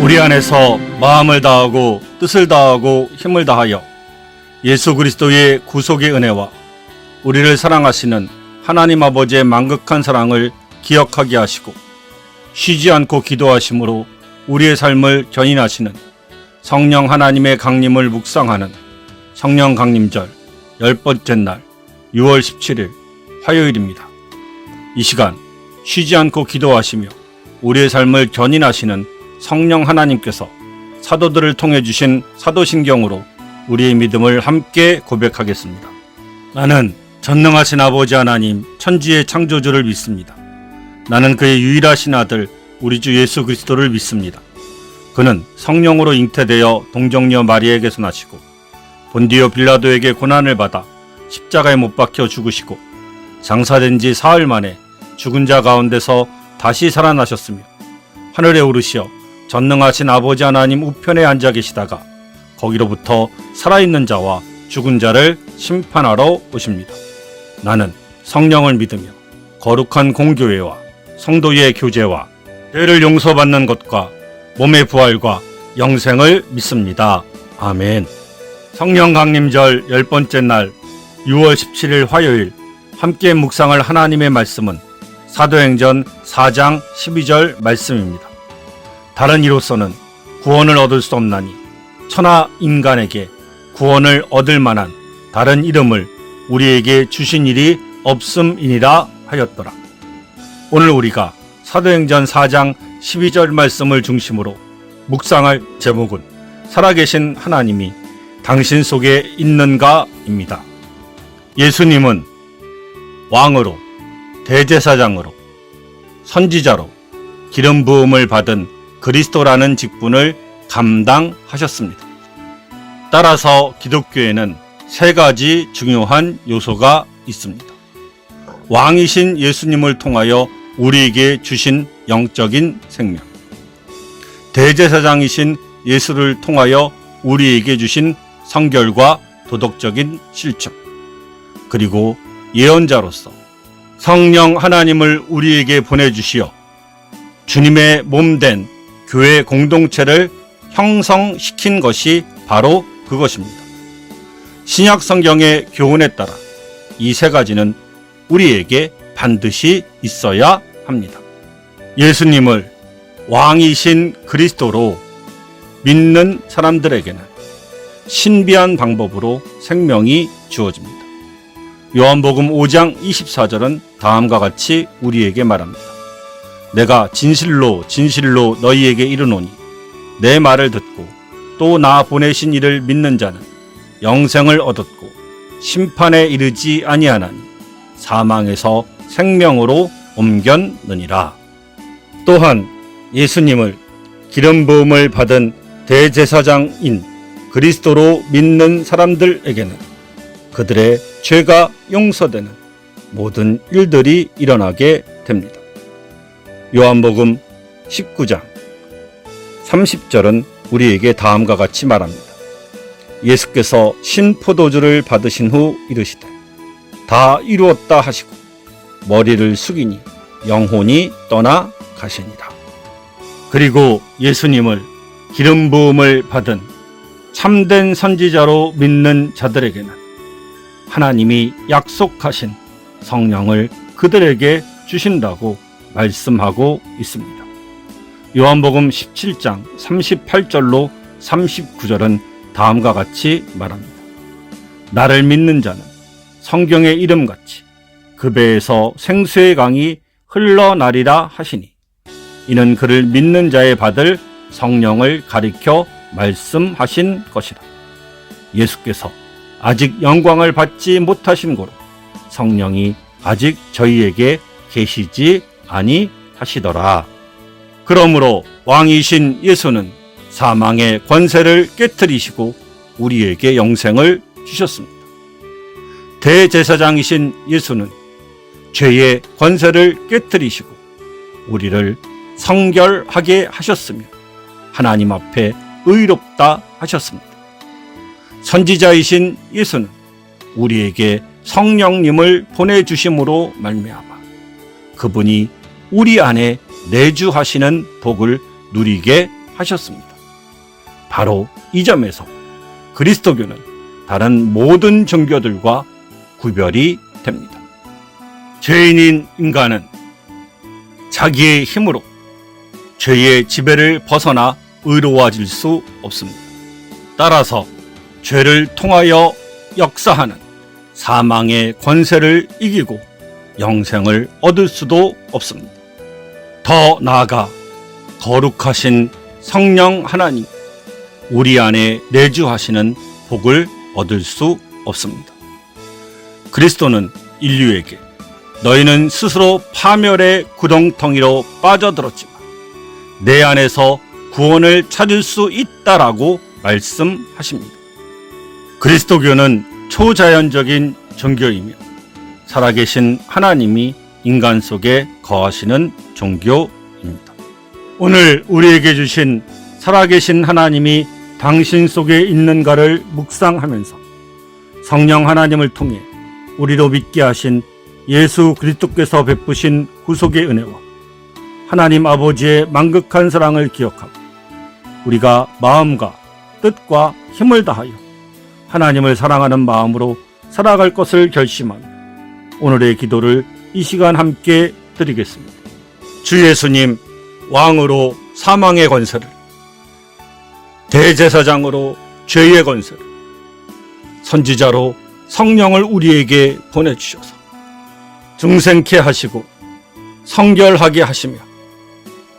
우리 안에서 마음을 다하고 뜻을 다하고 힘을 다하여 예수 그리스도의 구속의 은혜와 우리를 사랑하시는 하나님 아버지의 만극한 사랑을 기억하게 하시고 쉬지 않고 기도하심으로 우리의 삶을 견인하시는 성령 하나님의 강림을 묵상하는 성령 강림절 열 번째 날 6월 17일 화요일입니다. 이 시간 쉬지 않고 기도하시며 우리의 삶을 견인하시는 성령 하나님께서 사도들을 통해 주신 사도신경으로 우리의 믿음을 함께 고백하겠습니다. 나는 전능하신 아버지 하나님 천지의 창조주를 믿습니다. 나는 그의 유일하신 아들 우리 주 예수 그리스도를 믿습니다. 그는 성령으로 잉태되어 동정녀 마리에게서 나시고 본디오 빌라도에게 고난을 받아 십자가에 못 박혀 죽으시고 장사된 지 사흘 만에 죽은 자 가운데서 다시 살아나셨으며 하늘에 오르시어 전능하신 아버지 하나님 우편에 앉아 계시다가 거기로부터 살아있는 자와 죽은 자를 심판하러 오십니다. 나는 성령을 믿으며 거룩한 공교회와 성도의 교제와 죄를 용서받는 것과 몸의 부활과 영생을 믿습니다. 아멘. 성령 강림절 열 번째 날 6월 17일 화요일 함께 묵상할 하나님의 말씀은 사도행전 4장 12절 말씀입니다. 다른 이로서는 구원을 얻을 수 없나니 천하 인간에게 구원을 얻을 만한 다른 이름을 우리에게 주신 일이 없음이니라 하였더라. 오늘 우리가 사도행전 4장 12절 말씀을 중심으로 묵상할 제목은 살아계신 하나님이 당신 속에 있는가입니다. 예수님은 왕으로, 대제사장으로, 선지자로 기름 부음을 받은 그리스도라는 직분을 감당하셨습니다. 따라서 기독교에는 세 가지 중요한 요소가 있습니다. 왕이신 예수님을 통하여 우리에게 주신 영적인 생명. 대제사장이신 예수를 통하여 우리에게 주신 성결과 도덕적인 실천. 그리고 예언자로서 성령 하나님을 우리에게 보내주시어 주님의 몸된 교회 공동체를 형성시킨 것이 바로 그것입니다. 신약 성경의 교훈에 따라 이 세 가지는 우리에게 반드시 있어야 합니다. 예수님을 왕이신 그리스도로 믿는 사람들에게는 신비한 방법으로 생명이 주어집니다. 요한복음 5장 24절은 다음과 같이 우리에게 말합니다. 내가 진실로 진실로 너희에게 이르노니 내 말을 듣고 또 나 보내신 이를 믿는 자는 영생을 얻었고 심판에 이르지 아니하나니 사망에서 생명으로 옮겼느니라. 또한 예수님을 기름 부음을 받은 대제사장인 그리스도로 믿는 사람들에게는 그들의 죄가 용서되는 모든 일들이 일어나게 됩니다. 요한복음 19장 30절은 우리에게 다음과 같이 말합니다. 예수께서 신포도주를 받으신 후 이르시되 다 이루었다 하시고 머리를 숙이니 영혼이 떠나 가시니라. 그리고 예수님을 기름 부음을 받은 참된 선지자로 믿는 자들에게는 하나님이 약속하신 성령을 그들에게 주신다고 말씀하고 있습니다. 요한복음 17장 38절로 39절은 다음과 같이 말합니다. 나를 믿는 자는 성경의 이름같이 그 배에서 생수의 강이 흘러나리라 하시니 이는 그를 믿는 자의 받을 성령을 가리켜 말씀하신 것이라. 예수께서 아직 영광을 받지 못하신 고로 성령이 아직 저희에게 계시지 아니하시더라. 그러므로 왕이신 예수는 사망의 권세를 깨뜨리시고 우리에게 영생을 주셨습니다. 대제사장이신 예수는 죄의 권세를 깨뜨리시고 우리를 성결하게 하셨으며 하나님 앞에 의롭다 하셨습니다. 선지자이신 예수는 우리에게 성령님을 보내주심으로 말미암아 그분이 우리 안에 내주하시는 복을 누리게 하셨습니다. 바로 이 점에서 그리스도교는 다른 모든 종교들과 구별이 됩니다. 죄인인 인간은 자기의 힘으로 죄의 지배를 벗어나 의로워질 수 없습니다. 따라서 죄를 통하여 역사하는 사망의 권세를 이기고 영생을 얻을 수도 없습니다. 더 나아가 거룩하신 성령 하나님 우리 안에 내주하시는 복을 얻을 수 없습니다. 그리스도는 인류에게 너희는 스스로 파멸의 구덩텅이로 빠져들었지만 내 안에서 구원을 찾을 수 있다라고 말씀하십니다. 그리스도교는 초자연적인 종교이며 살아계신 하나님이 인간 속에 거하시는 종교입니다. 오늘 우리에게 주신 살아계신 하나님이 당신 속에 있는가를 묵상하면서 성령 하나님을 통해 우리로 믿게 하신 예수 그리스도께서 베푸신 구속의 은혜와 하나님 아버지의 만극한 사랑을 기억하고 우리가 마음과 뜻과 힘을 다하여 하나님을 사랑하는 마음으로 살아갈 것을 결심하며 오늘의 기도를 이 시간 함께 드리겠습니다. 주 예수님 왕으로 사망의 권세를 대제사장으로 죄의 권세를 선지자로 성령을 우리에게 보내주셔서 중생케 하시고 성결하게 하시며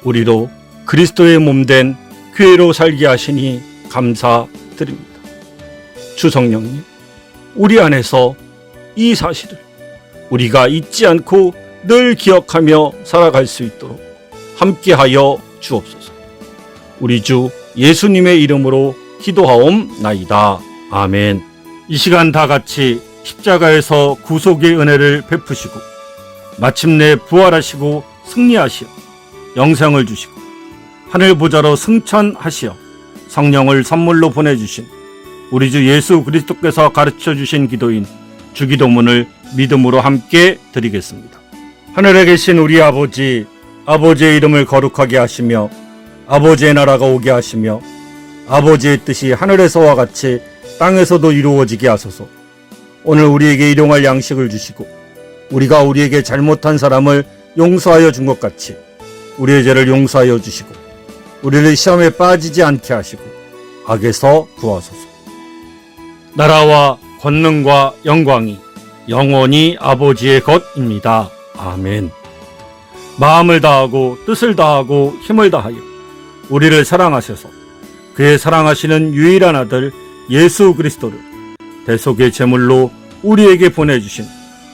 우리로 그리스도의 몸 된 교회로 살게 하시니 감사드립니다. 주 성령님, 우리 안에서 이 사실을 우리가 잊지 않고 늘 기억하며 살아갈 수 있도록 함께하여 주옵소서. 우리 주 예수님의 이름으로 기도하옵나이다. 아멘. 이 시간 다 같이 십자가에서 구속의 은혜를 베푸시고 마침내 부활하시고 승리하시어 영생을 주시고 하늘 보좌로 승천하시어 성령을 선물로 보내주신 우리 주 예수 그리스도께서 가르쳐 주신 기도인 주기도문을 믿음으로 함께 드리겠습니다. 하늘에 계신 우리 아버지, 아버지의 이름을 거룩하게 하시며 아버지의 나라가 오게 하시며 아버지의 뜻이 하늘에서와 같이 땅에서도 이루어지게 하소서. 오늘 우리에게 일용할 양식을 주시고 우리가 우리에게 잘못한 사람을 용서하여 준 것 같이 우리의 죄를 용서하여 주시고 우리를 시험에 빠지지 않게 하시고 악에서 구하소서. 나라와 권능과 영광이 영원히 아버지의 것입니다. 아멘. 마음을 다하고 뜻을 다하고 힘을 다하여 우리를 사랑하셔서 그의 사랑하시는 유일한 아들 예수 그리스도를 대속의 제물로 우리에게 보내주신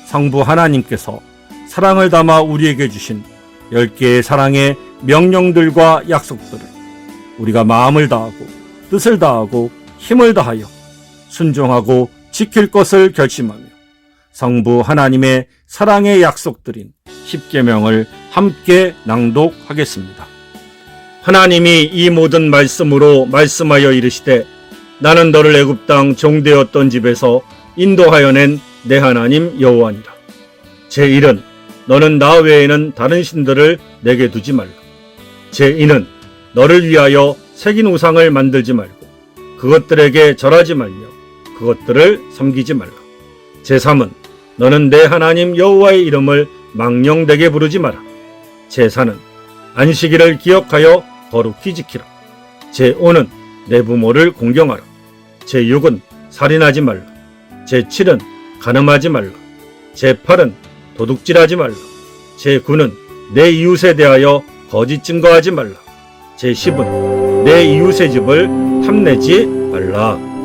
성부 하나님께서 사랑을 담아 우리에게 주신 열 개의 사랑의 명령들과 약속들을 우리가 마음을 다하고 뜻을 다하고 힘을 다하여 순종하고 지킬 것을 결심하며 성부 하나님의 사랑의 약속들인 십계명을 함께 낭독하겠습니다. 하나님이 이 모든 말씀으로 말씀하여 이르시되 나는 너를 애굽 땅 종되었던 집에서 인도하여 낸 내 하나님 여호와니라. 제 1은 너는 나 외에는 다른 신들을 내게 두지 말라. 제 2는 너를 위하여 새긴 우상을 만들지 말고 그것들에게 절하지 말며 그것들을 섬기지 말라. 제 3은 너는 내 하나님 여호와의 이름을 망령되게 부르지 마라. 제 4는 안식일을 기억하여 거룩히 지키라. 제 5는 내 부모를 공경하라. 제 6은 살인하지 말라. 제 7은 간음하지 말라. 제 8은 도둑질하지 말라. 제 9는 내 이웃에 대하여 거짓 증거하지 말라. 제 10은 내 이웃의 집을 탐내지 말라.